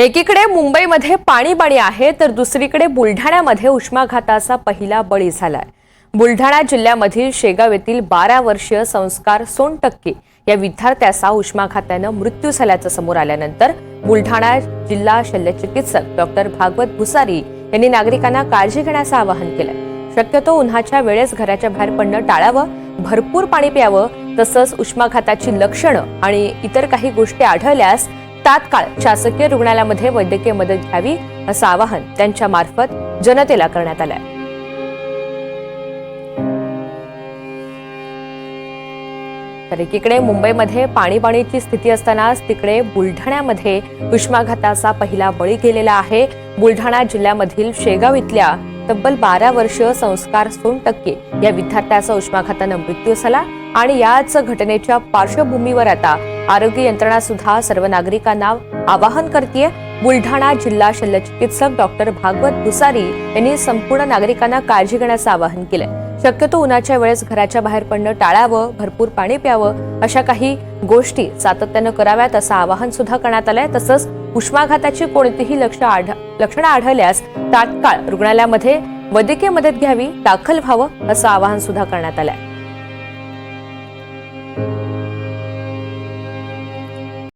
एकीकडे मुंबईमध्ये पाणी पाणी आहे तर दुसरीकडे बुलढाण्यामध्ये उष्माघाताचा पहिला बळी झालाय. बुलढाणा जिल्ह्यामधील शेगाव येथील बारा वर्षीय संस्कार सोनटक्के या विद्यार्थ्याचा उष्माघातानं मृत्यू झाल्याचं समोर आल्यानंतर बुलढाणा जिल्हा शल्यचिकित्सक डॉक्टर भागवत भुसारी यांनी नागरिकांना काळजी घेण्याचं आवाहन केलंय. शक्यतो उन्हाच्या वेळेस घराच्या बाहेर पडणं टाळावं भरपूर पाणी प्यावं तसंच उष्माघाताची लक्षणं आणि इतर काही गोष्टी आढळल्यास तात्काळ शासकीय रुग्णालयामध्ये वैद्यकीय मदत घ्यावी असं आवाहन त्यांच्या मार्फत जनतेला करण्यात आलंय. तर एकीकडे मुंबईमध्ये पाणीपाणीची स्थिती असतानाच तिकडे बुलढाण्यामध्ये उष्माघाताचा पहिला बळी गेलेला आहे. बुलढाणा जिल्ह्यामधील शेगाव इथल्या तब्बल बारा वर्ष संस्कार सोनटक्के या विद्यार्थ्याचा उष्माघातानं मृत्यू झाला आणि याच घटनेच्या पार्श्वभूमीवर आता आरोग्य यंत्रणा सुद्धा सर्व नागरिकांना आवाहन करते बुलढाणा जिल्हा शल्यचिकित्सक डॉक्टर भागवत भुसारी यांनी संपूर्ण नागरिकांना काळजी घेण्याचं आवाहन केलंय. शक्यतो उन्हाच्या वेळेस घराच्या बाहेर पडणं टाळावं भरपूर पाणी प्यावं अशा काही गोष्टी सातत्यानं कराव्यात असं आवाहन सुद्धा करण्यात आलंय. तसंच उष्माघाताची कोणतीही लक्ष आढ लक्षणं आढळल्यास तात्काळ रुग्णालयामध्ये वैद्यकीय मदत घ्यावी दाखल व्हावं असं आवाहन सुद्धा करण्यात आलंय.